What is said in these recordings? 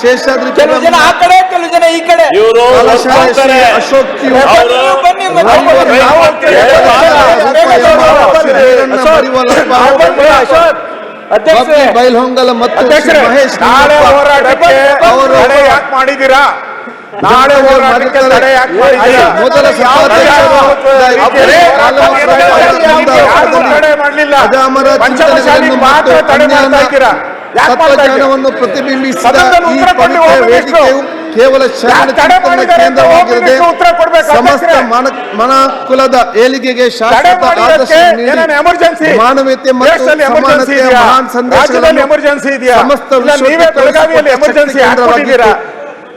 ಶೇಷಾದ್ರಿ ಕೆಲವು ಜನ ಆ ಕಡೆ ಕೆಲವು ಜನ ಈ ಕಡೆ. ಇವರು ಅಶೋಕ್ ಬಬ್ಬಿ ಬೈಲ್ಹೊಂಗಲ ಮತ್ತು ಮಹೇಶ್ ನಾಳೆ ಹೋರಾಟಕ್ಕೆ ಅವರು ಯಾಕೆ ಮಾಡಿದ್ದೀರಾ? ನಾಳೆ ಹೋರಾಟಕ್ಕೆ ತಡೆ ಮೊದಲ ಮಾಡಲಿಲ್ಲ. ಅಜಾಮರ ಪಂಚಮಶಾಲಿ ಚಿಂತನೆಗಳನ್ನು ಮಾತ್ರ ಮತ್ತು ತಡೆ ಮಾಡ್ತಾ ಅನ್ಯಾಯ ಇದ್ದೀರಾ? ಯಾಕೆ ತತ್ವಜ್ಞಾನವನ್ನು ಪ್ರತಿಬಿಂಬಿಸಿದ ಈ ಪವಿತ್ರ ವೇದಿಕೆಯು ಕೇವಲ ಶರಣ ಚಿಂತನ ಕೇಂದ್ರವಾಗಿರದೆ ಸಮಸ್ತ ಮನಕುಲದ ಏಳಿಗೆಗೆ ಶಾಶ್ವತ ಆದರ್ಶ ನೀಡಿ ಎಮರ್ಜೆನ್ಸಿ ಮಾನವೀಯತೆ ಮತ್ತು ಸಮಾನತೆಯ ಮಹಾನ್ ಸಂದೇಶಗಳನ್ನು ಎಮರ್ಜೆನ್ಸಿ ಇದೆಯಾ? ಸಮಸ್ತ ಎಮರ್ಜೆನ್ಸಿ ಕೇಂದ್ರವಾಗಿತ್ತು.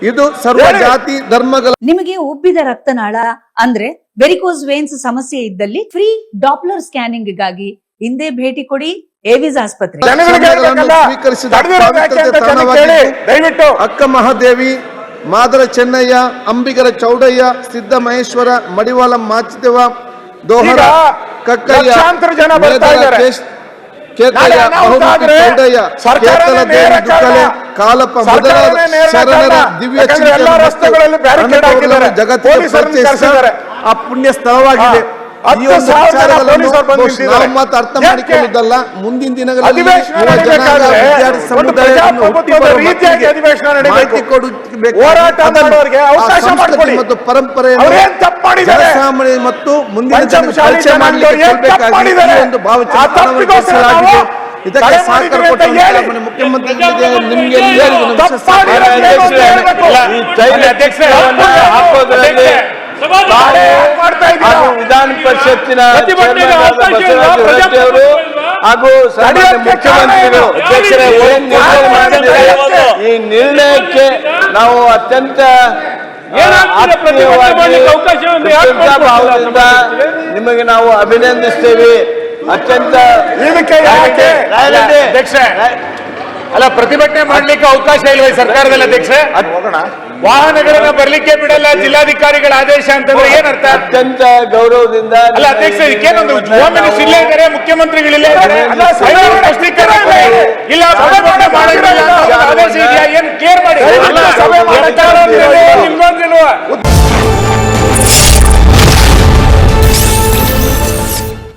ಇದು ಸರ್ವ ಜಾತಿ ಧರ್ಮಗಳ ನಿಮಗೆ ಉಬ್ಬಿದ ರಕ್ತನಾಳ ಅಂದ್ರೆ ವೆರಿಕೋಸ್ ವೇನ್ಸ್ ಸಮಸ್ಯೆ ಇದ್ದಲ್ಲಿ ಫ್ರೀ ಡಾಪ್ಲರ್ ಸ್ಕ್ಯಾನಿಂಗ್ಗಾಗಿ ಹಿಂದೆ ಭೇಟಿ ಕೊಡಿ ಏವಿಸ್ ಆಸ್ಪತ್ರೆ ಸ್ವೀಕರಿಸಿದ ಪವಿತ್ರತೆ ದಯವಿಟ್ಟು ಅಕ್ಕ ಮಹಾದೇವಿ ಮಾದರ ಚೆನ್ನಯ್ಯ ಅಂಬಿಗರ ಚೌಡಯ್ಯ ಸಿದ್ದ ಮಹೇಶ್ವರ ಮಡಿವಾಳ ಮಾಚಿದೇವ ದೋಹರ ಕಕ್ಕಯ್ಯ ಲಕ್ಷಾಂತರ ಜನ ಬರ್ತಾ ಮೇದರ ಇದ್ದಾರೆ. ಕೇಶ್- ಕೇತಯ್ಯ ನಾಳೆ ಅನಾಹುತ ಬಹುಮುಖಿ ಆದ್ರೆ ಚೌಡಯ್ಯ ಸರ್ಕಾರನೇ ಕೇತಲ ನೇರ ದೇವಿ ದುಕ್ಕಲೆ ಕಾರಣ. ಕಾಲಪ್ಪ ಮೊದಲ ಮೊದಲಾದ ಶರಣರ. ದಿವ್ಯ. ಜಗತ್ತಿಗೆ ಪರಿಚಯಿಸಿದ ಆ ಪುಣ್ಯ ಸ್ಥಳವಾಗಿದೆ ಅರ್ಥ? ಮಾಡಿಕೊಳ್ಳುವುದಲ್ಲ ಮುಂದಿನ ದಿನಗಳಲ್ಲಿ. ಮತ್ತು ಮಾಡಿದ್ದಾರೆ? ಮತ್ತು ಮುಂದಿನ ಒಂದು ಭಾವಚಿತ್ರ ಇದಕ್ಕೆ ಸಹಕಾರ ಮುಖ್ಯಮಂತ್ರಿಗಳಿಗೆ ನಿಮಗೆ? ಹಾಗೂ ವಿಧಾನ ಪರಿಷತ್ತಿನ ಬಸವರಾಜ ಹಾಗೂ ಮುಖ್ಯಮಂತ್ರಿಗಳು ಈ ನಿರ್ಣಯಕ್ಕೆ ನಾವು ಅತ್ಯಂತ ಆತ್ಮೀಯವಾಗಿ ನಿಮಗೆ ನಾವು ಅಭಿನಂದಿಸ್ತೇವೆ. ಅತ್ಯಂತ ಇದಕ್ಕೆ ಯಾಕೆ? ರಾಯರೆಡ್ಡಿ, ಅಲ್ಲ ಪ್ರತಿಭಟನೆ ಮಾಡ್ಲಿಕ್ಕೆ ಅವಕಾಶ ಇಲ್ವೇ ಸರ್ಕಾರದಲ್ಲಿ ಅಧ್ಯಕ್ಷ ವಾಹನಗಳನ್ನ ಬರ್ಲಿಕ್ಕೆ ಬಿಡಲ್ಲ ಜಿಲ್ಲಾಧಿಕಾರಿಗಳ ಆದೇಶ ಅಂತಂದ್ರೆ ಏನರ್ಥ? ಅತ್ಯಂತ ಗೌರವದಿಂದ ಅಲ್ಲ ಅಧ್ಯಕ್ಷ ಇದಕ್ಕೇನೊಂದು ಹೋಮ್ ಮಿನಿಸ್ಟರ್ ಇಲ್ಲೇ ಇದ್ದಾರೆ ಮುಖ್ಯಮಂತ್ರಿಗಳು ಇಲ್ಲೇ ಇದ್ದಾರೆ ಅಲ್ಲ, ಸಭೆ ಸ್ಪಷ್ಟೀಕರಣ ಕೊಡಿ. ಇಲ್ಲ ಸಭೆ ಮುಖ್ಯಮಂತ್ರಿಗಳಿಲ್ಲ ಒಂದು ಆದೇಶ ಇದೆಯಾ? ಏನ್ ಕೇರ್ ಮಾಡಿ?